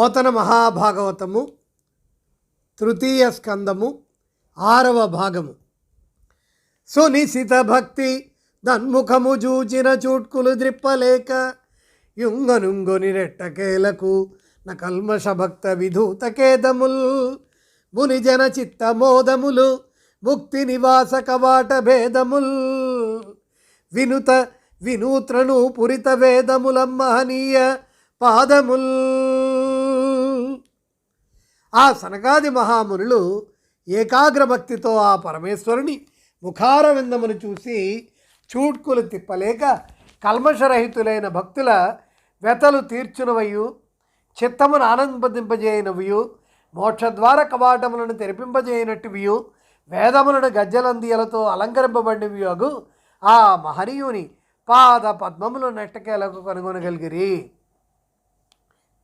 పోతన మహాభాగవతము తృతీయ స్కందము ఆరవ భాగము. సునిశిత భక్తి దన్ముఖము జూచిన చూట్కులు ద్రిప్పలేక యుంగనుంగుని రెట్టకేలకు న కల్మష భక్త విధూతకేదముల్ మునిజన చిత్తమోదములు ముక్తి నివాస కవాట భేదముల్. వినుత వినూత్రను పురిత వేదములం మహనీయ పాదముల్. ఆ సనకాది మహామునులు ఏకాగ్రభక్తితో ఆ పరమేశ్వరుని ముఖార విందమును చూసి చూడ్కులు తిప్పలేక కల్మషరహితులైన భక్తుల వెతలు తీర్చునవయు చిత్తమును ఆనందింపజేయనవియు మోక్షద్వార కవాటములను తెరిపింపజేయనట్టువియు వేదములను గజ్జలందియలతో అలంకరింపబడినవి అగు ఆ మహనీయుని పాద పద్మములు నెట్టకేలకు కనుగొనగలిగిరి.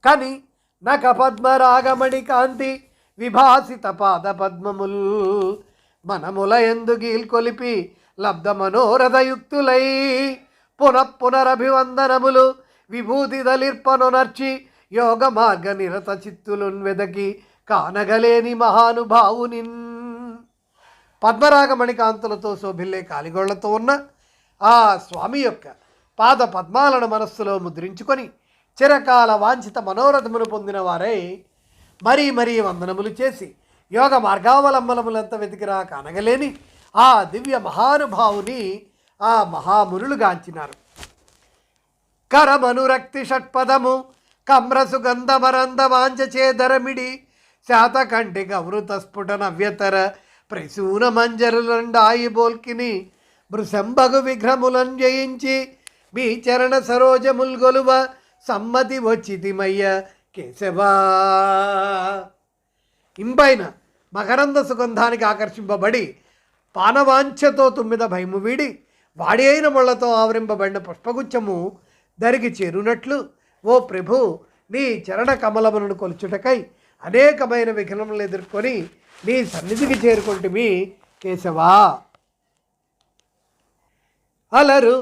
కానీ నక పద్మరాగమణి కాంతి విభాసిత పాద పద్మముల్ మనముల ఎందు గీల్కొలిపి లబ్ధ మనోరథయుక్తులై పునః పునరభివందనములు విభూతి దలిర్పనొనర్చి యోగ మార్గ నిరత చిత్తులున్ వెదకి కానగలేని మహానుభావునిన్. పద్మరాగమణికాంతులతో శోభిల్లే కాలిగోళ్ళతో ఉన్న ఆ స్వామి యొక్క పాద పద్మాలను మనస్సులో ముద్రించుకొని చిరకాల వాంఛిత మనోరథమును పొందిన వారై మరీ మరీ వందనములు చేసి యోగ మార్గావలంబనములంత వెతికిరా కనగలేని ఆ దివ్య మహానుభావుని ఆ మహామునులు గాంచినారు కరమనురక్తి షట్పదము కమ్ర సుగంధమరంద వాంఛచేదరమిడి శాతకంటి గవృత స్ఫుట నవ్యతర ప్రసూన మంజరులండాయి బోల్కిని భృశంభగు విఘ్రములను జయించి మీ చరణ సరోజముల్ గొలువ సమ్మతి వచ్చితిమయ్య కేశవా. ఇంపైన మకరంద సుగంధానికి ఆకర్షింపబడి పానవాంఛతో తుమ్మిద భయము వీడి వాడి అయిన ముళ్ళతో ఆవరింపబడిన పుష్పగుచ్చము దరికి చేరునట్లు ఓ ప్రభు నీ చరణ కమలములను కొలుచుటకై అనేకమైన విఘ్నములు ఎదుర్కొని నీ సన్నిధికి చేరుకుంటుమి కేశవా. అలరు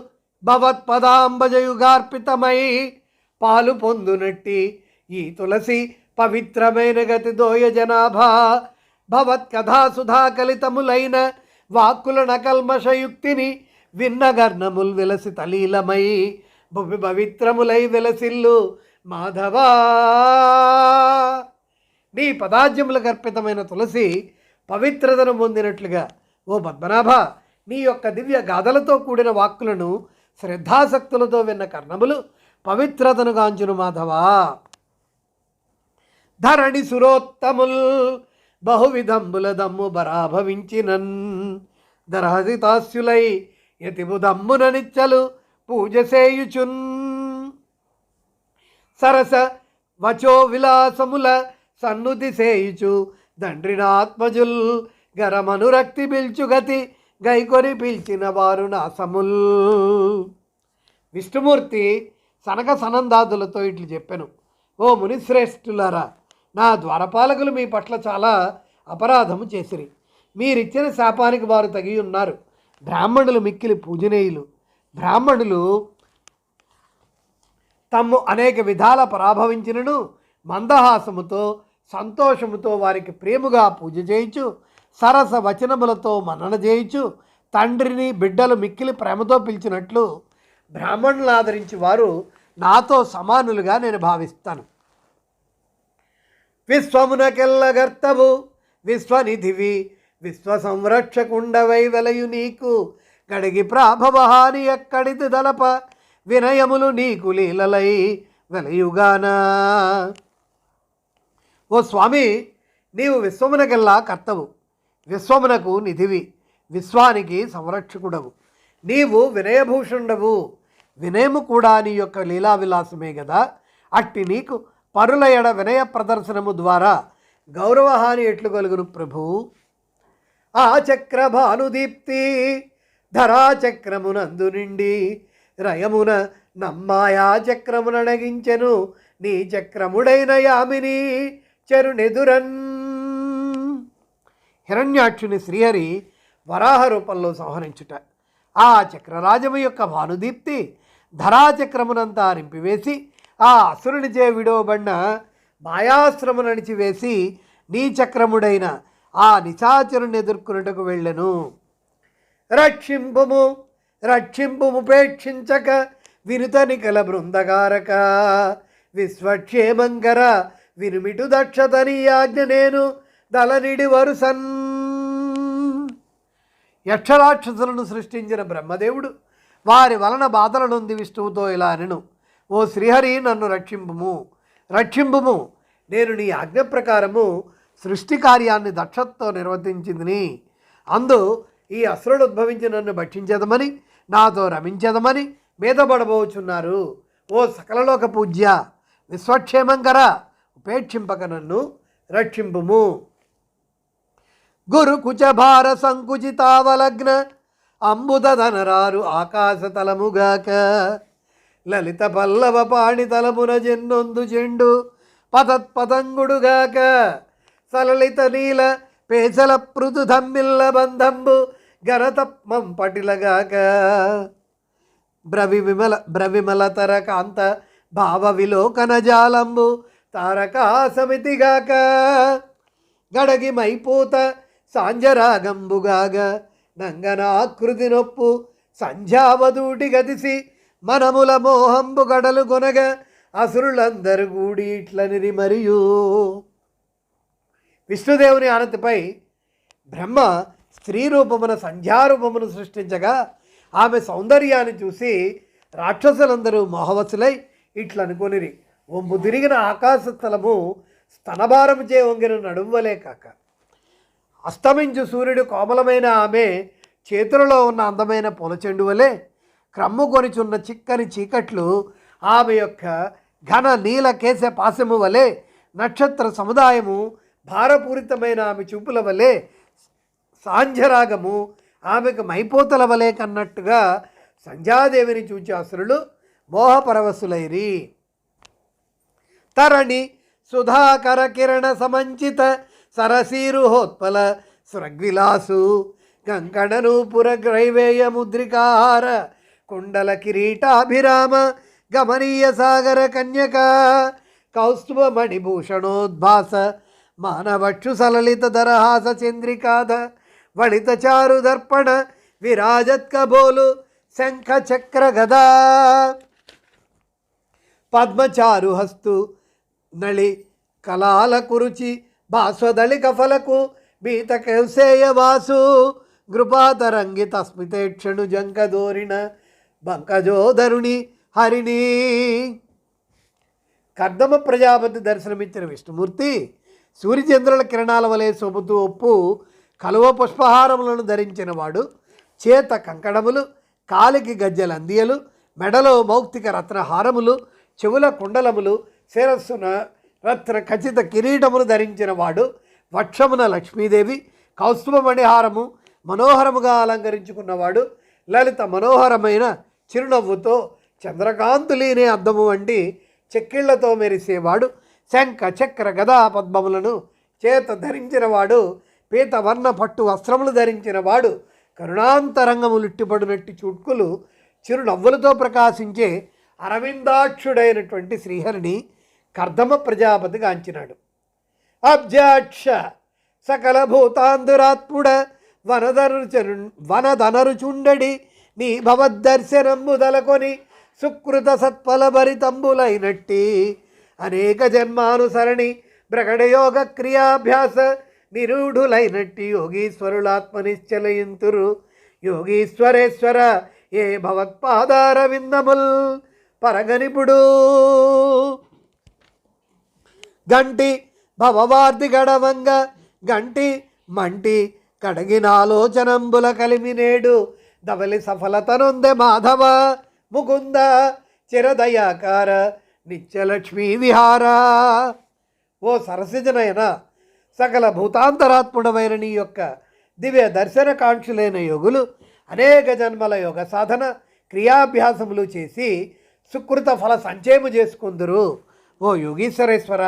భవత్పదాంబజయుగార్పితమై పాలు పొందునట్టి ఈ తులసి పవిత్రమైన గతి దోయ జనాభా. భవత్ కథా సుధా కలితములైన వాక్కుల నకల్మషయుక్తిని విన్నగర్ణముల్ విలసి తలీలమై భువి పవిత్రములై విలసిల్లు మాధవా. నీ పదాజ్యములకు అర్పితమైన తులసి పవిత్రతను పొందినట్లుగా ఓ పద్మనాభ నీ యొక్క దివ్య గాథలతో కూడిన వాక్కులను శ్రద్ధాసక్తులతో విన్న కర్ణములు పవిత్రతను గాంచును మాధవా. ధరణి సురోత్తముల్ బహువిధంబుల దమ్ము బరాభవించినన్. దరహసితాస్యులై యతిము దమ్మున నిచ్చలు పూజ సేయుచున్ సరస వచో విలాసముల సన్నుతి సేయుచు దండ్రినాత్మజుల్ గరమనురక్తి పిల్చుగతి గైకొని పిలిచిన వారు నాసముల్. విష్ణుమూర్తి సనక సనందాదులతో ఇట్లు చెప్పాను. ఓ మునిశ్రేష్ఠులారా నా ద్వారపాలకులు మీ పట్ల చాలా అపరాధము చేసిరి. మీరిచ్చిన శాపానికి వారు తగి ఉన్నారు బ్రాహ్మణులు మిక్కిలి పూజనీయులు. బ్రాహ్మణులు తమ్ము అనేక విధాల పరాభవించినను మందహాసముతో సంతోషముతో వారికి ప్రేముగా పూజ చేయించు సరస వచనములతో మన్నన చేయించు తండ్రిని బిడ్డలు మిక్కిలి ప్రేమతో పిలిచినట్లు బ్రాహ్మణులు ఆదరించి వారు నాతో సమానులుగా నేను భావిస్తాను. విశ్వమునకెల్లగర్తవు విశ్వనిధివి విశ్వ సంరక్షకుండవై వెలయు నీకు. గడిగి ప్రాభవహాని ఎక్కడిది దలప వినయములు నీకు లీలలై వెలయుగానా. ఓ స్వామి నీవు విశ్వమునకెల్లా కర్తవు విశ్వమునకు నిధివి విశ్వానికి సంరక్షకుడవు. నీవు వినయభూషుండవు వినయము కూడా నీ యొక్క లీలా విలాసమే కదా అట్టి నీకు పరుల ఎడ వినయ ప్రదర్శనము ద్వారా గౌరవహాని ఎట్లు కలుగును ప్రభు? ఆ చక్ర భానుదీప్తి ధరాచక్రమునందు నిండి రయమున నమ్మాయా చక్రమునడగించెను నీ చక్రముడైన యామిని చెరునెదురన్. హిరణ్యాక్షుని శ్రీహరి వరాహ రూపంలో సంహరించుట. ఆ చక్రరాజము యొక్క భానుదీప్తి ధరాచక్రమునంతా నింపివేసి ఆ అసురునిచే విడవబడిన మాయాశ్రమ నడిచివేసి నీ చక్రముడైన ఆ నిశాచరుని ఎదుర్కొనుటకు వెళ్ళెను. రక్షింపుము రక్షింపుముపేక్షించక వినుతని కల బృందగారక. విశ్వక్షేమంకర వినుమిటు దక్షతని ఆజ్ఞ నేను దళనిడి వరుసన్. యక్షరాక్షసులను సృష్టించిన బ్రహ్మదేవుడు వారి వలన బాధలనుంది విష్ణువుతో ఇలా అనెను. ఓ శ్రీహరి నన్ను రక్షింపుము. రక్షింపుము. నేను నీ ఆజ్ఞ ప్రకారము సృష్టి కార్యాన్ని దక్షతతో నిర్వర్తించిందిని. అందు ఈ అసురుడు ఉద్భవించి నన్ను భక్షించదమని నాతో రమించదమని మీద పడబోచున్నారు ఓ సకలలోక పూజ్య విశ్వక్షేమంకర ఉపేక్షింపక నన్ను రక్షింపుము. గురు కుచభార సంకుచితావలగ్న అంబుదనరారు ఆకాశతలముగాక లలిత పల్లవ పాణి తలమున జెన్నొందు చెండు పతత్పతంగుడుగాక సలలిత నీల పేసల పృదు ధమ్మిల్ల బంధంబు గరతప్మం పటిలగాక. బ్రవి విమల బ్రవిమలతర కాంత భావ విలోకన జాలంబు తారకా సమితిగాక గడగి మైపూత సాంజరాగంబుగాగ నంగనాకృతి నొప్పు సంధ్యావధూటి గదిసి మనముల మోహంబు గడలు కొనగ అసురులందరు గూడి ఇట్లనిరి మరియు. విష్ణుదేవుని ఆనతిపై బ్రహ్మ స్త్రీ రూపమున సంధ్యారూపమును సృష్టించగా ఆమె సౌందర్యాన్ని చూసి రాక్షసులందరూ మోహవసులై ఇట్లనుకొనిరి. ఒమ్ము తిరిగిన ఆకాశ స్థలము స్తనభారము చే వంగిన నడువలే కాక. అస్తమించు సూర్యుడు కోమలమైన ఆమె చేతులలో ఉన్న అందమైన పొలచెండు వలె క్రమ్ముకొనిచున్న చిక్కని చీకట్లు ఆమె యొక్క ఘన నీల కేశ పాశము వలె నక్షత్ర సముదాయము భారపూరితమైన ఆమె చూపుల వలె సాంధ్యరాగము ఆమెకు మైపోతల వలె కన్నట్టుగా సంధ్యాదేవిని చూచి అసురులు మోహపరవశులైరి. తరణి సుధాకర కిరణ సమంచిత సరసీరుహోత్పల స్రగ్విలాసు కంకణనూపుర గ్రైవేయ ముద్రికాహార కుండల కిరీటాభిరామ గమనీయ సాగర కన్యక కౌస్తుభ మణిభూషణోద్భాస మానవక్షు సలలిత దరహాస చంద్రికాధ వళిత చారు దర్పణ విరాజత్కబోలు శంఖ చక్ర గదా. పద్మచారు హస్తు నళి కలాల కురుచి భాస్వదళిక ఫలకు బీత కౌసేయ వాసు గృపాతరంగి తస్మితేక్షణు జంకదోరిణ బంకజోధరుణి హరిణి. కర్దమ ప్రజాపతి దర్శనమిచ్చిన విష్ణుమూర్తి సూర్యచంద్రుల కిరణాల వలె సొబుతూ ఒప్పు కలువ పుష్పహారములను ధరించిన వాడు చేత కంకణములు కాలికి గజ్జలందియలు మెడలో మౌక్తిక రత్నహారములు చెవుల కుండలములు శిరస్సున రత్న ఖచ్చిత కిరీటమును ధరించిన వాడు వక్షమున లక్ష్మీదేవి కౌస్తుభమణిహారము మనోహరముగా అలంకరించుకున్నవాడు లలిత మనోహరమైన చిరునవ్వుతో చంద్రకాంతులీనే అద్దము వంటి చెక్కిళ్ళతో మెరిసేవాడు శంఖ చక్ర గదా పద్మములను చేత ధరించినవాడు పీతవర్ణ పట్టు వస్త్రములు ధరించినవాడు కరుణాంతరంగములుట్టిపడినట్టు చుట్కులు చిరునవ్వులతో ప్రకాశించే అరవిందాక్షుడైనటువంటి శ్రీహరిని కర్దమ ప్రజాపతి గాంచినాడు. అబ్జాక్ష సకల భూతాంధురాత్ముడ వనధనుచరు వనధనరుచుండడి నీ భవద్దర్శనము దలకొని సుకృత సత్ఫల భరితంబులైనట్టి అనేక జన్మానుసరణి ప్రకటయోగ క్రియాభ్యాస నిరూఢులైనట్టి యోగీశ్వరులాత్మ యోగీశ్వరేశ్వర ఏ భవత్పాదార విందముల్ పరగనిపుడు. గంటి భవవార్ది గడవంగ గంటి మంటి కడగినాలోచనంబుల కలిమినేడు ధవలి దవలి సఫలతనుందె మాధవ ముకుంద చిరదయాకార నిత్యలక్ష్మీ విహార. ఓ సరసిజనైన సకల భూతాంతరాత్ముడమైన నీ యొక్క దివ్య దర్శన కాంక్షులైన యోగులు అనేక జన్మల యోగ సాధన క్రియాభ్యాసములు చేసి సుకృత ఫల సంచయము చేసుకుందురు. ఓ యోగీశ్వరేశ్వర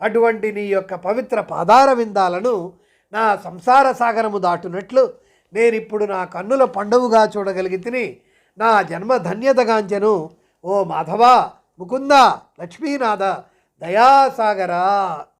అటువంటి నీ యొక్క పవిత్ర పాదార విందాలను నా సంసార సాగరము దాటునట్లు నేనిప్పుడు నా కన్నుల పండువుగా చూడగలిగితిని నా జన్మ ధన్యతగాంచెను ఓ మాధవ ముకుంద లక్ష్మీనాథ దయాసాగరా.